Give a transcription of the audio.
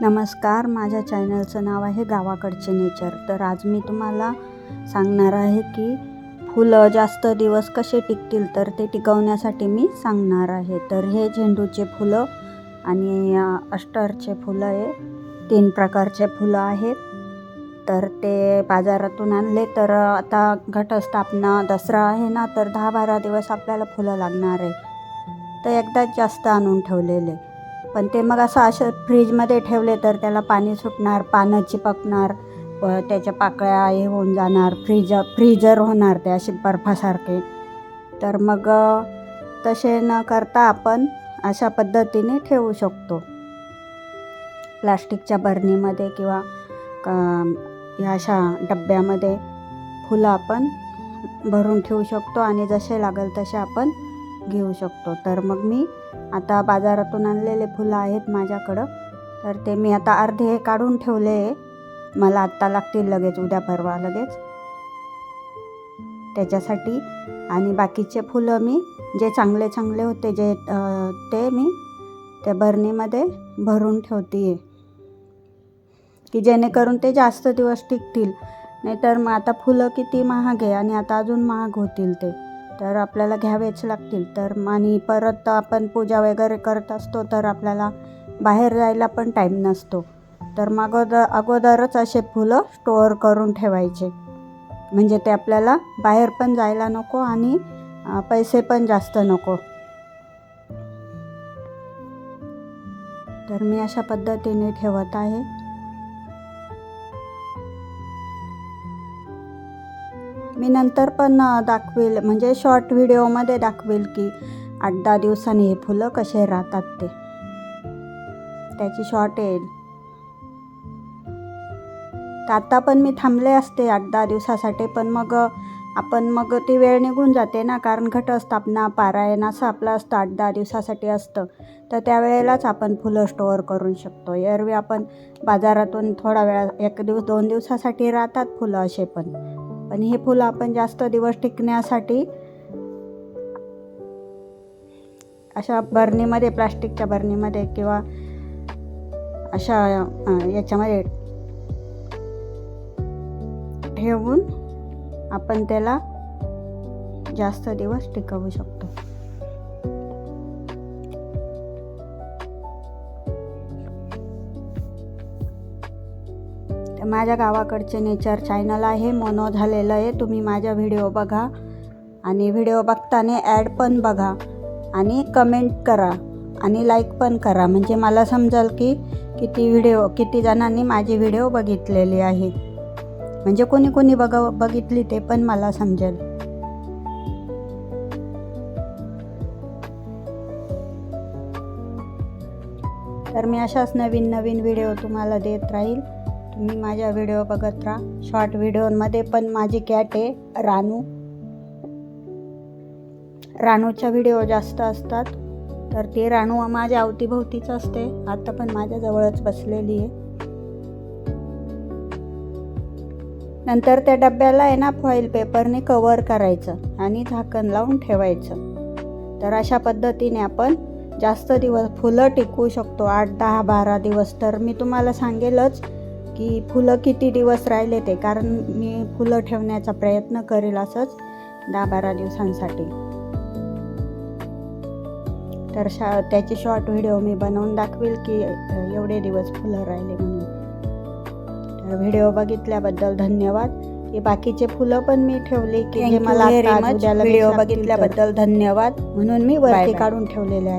नमस्कार माझ्या चॅनलचं नाव आहे गावाकडचे नेचर. तर आज मी तुम्हाला सांगणार आहे की फुलं जास्त दिवस कसे टिकतील तर ते टिकवण्यासाठी मी सांगणार आहे. तर हे झेंडूचे फुलं आणि अष्टरचे फुलं आहे. तीन प्रकारचे फुलं आहेत. तर ते बाजारातून आणले तर आता घटस्थापना दसरा आहे ना तर दहा बारा दिवस आपल्याला फुलं लागणार आहे. तर एकदाच जास्त आणून ठेवलेले. पण ते मग असं असं फ्रीजमध्ये ठेवले तर त्याला पाणी सुटणार पानं चिपकणार व त्याच्या पाकळ्या हे होऊन जाणार फ्रीज फ्रीजर होणार ते असे बर्फासारखे. तर मग तसे न करता आपण अशा पद्धतीने ठेवू शकतो. प्लास्टिकच्या बरणीमध्ये किंवा ह्या अशा डब्यामध्ये फुलं आपण भरून ठेवू शकतो आणि जसे लागेल तसे आपण घेऊ शकतो. तर मग मी आता बाजारातून आणलेले फुलं आहेत माझ्याकडं. तर ते मी आता अर्धे काढून ठेवले आहे. मला आत्ता लागतील लगेच उद्या परवा लगेच. त्याच्यासाठी आणि बाकीचे फुलं मी जे चांगले चांगले होते जे ते मी त्या बरणीमध्ये भरून ठेवते आहे की जेणेकरून ते जास्त दिवस टिकतील. नाहीतर मग आता फुलं किती महाग आहे आणि आता अजून महाग होतील ते. तर आपल्याला घ्यावेच लागतील. तर आणि परत आपण पूजा वगैरे करत असतो तर आपल्याला बाहेर जायला पण टाईम नसतो. तर मग अगोदरच असे फुलं स्टोअर करून ठेवायचे. म्हणजे ते आपल्याला बाहेर पण जायला नको आणि पैसे पण जास्त नको. तर मी अशा पद्धतीने ठेवत आहे. मी नंतर पण दाखवेल म्हणजे शॉर्ट व्हिडिओमध्ये दाखवेल की आठ दहा दिवसांनी हे फुलं कसे राहतात ते. त्याची शॉर्ट येईल. तर आत्ता पण मी थांबले असते आठ दहा दिवसासाठी पण मग आपण मग ती वेळ निघून जाते ना कारण घटस्थापना पारायण असं आपलं असतं आठ दहा दिवसासाठी असतं. तर त्यावेळेलाच आपण फुलं स्टोअर करू शकतो. एरवी आपण बाजारातून थोडा वेळा एक दिवस दोन दिवसासाठी राहतात फुलं असे पण. पण हे फुलं आपण जास्त दिवस टिकण्यासाठी अशा बरणीमध्ये प्लास्टिकच्या बरणीमध्ये किंवा अशा याच्यामध्ये ठेवून आपण त्याला जास्त दिवस टिकवू शकतो. तर माझ्या गावाकडचे नेचर चॅनल आहे मोनो झालेलं आहे. तुम्ही माझ्या व्हिडिओ बघा आणि व्हिडिओ बघताना ॲड पण बघा आणि कमेंट करा आणि लाईक पण करा. म्हणजे मला समजेल की किती व्हिडिओ किती जणांनी माझी व्हिडिओ बघितलेली आहे. म्हणजे कोणी कोणी बघ बघितली ते पण मला समजेल. तर मी अशाच नवीन नवीन व्हिडिओ तुम्हाला देत राहील. तुम्ही माझ्या व्हिडिओ बघत राहा. शॉर्ट व्हिडिओमध्ये पण माझी कॅट आहे रानू. रानूच्या व्हिडिओ जास्त असतात तर ती रानू माझ्या अवतीभोवतीच असते. आता पण माझ्याजवळच बसलेली आहे. नंतर त्या डब्याला आहे ना फॉईल पेपरने कवर करायचं आणि झाकण लावून ठेवायचं. तर अशा पद्धतीने आपण जास्त दिवस फुलं टिकवू शकतो. आठ दहा बारा दिवस. तर मी तुम्हाला सांगेलच की फुलं किती दिवस राहिले ते कारण मी फुलं ठेवण्याचा प्रयत्न करेल असंच दहा बारा दिवसांसाठी. तर शा त्याची शॉर्ट व्हिडिओ मी बनवून दाखवेल की एवढे दिवस फुलं राहिले म्हणून. तर व्हिडिओ बघितल्याबद्दल धन्यवाद. हे बाकीचे फुलं पण मी ठेवले की जे मला व्हिडिओ. बघितल्याबद्दल धन्यवाद. म्हणून मी वरती. काढून ठेवलेले आहे.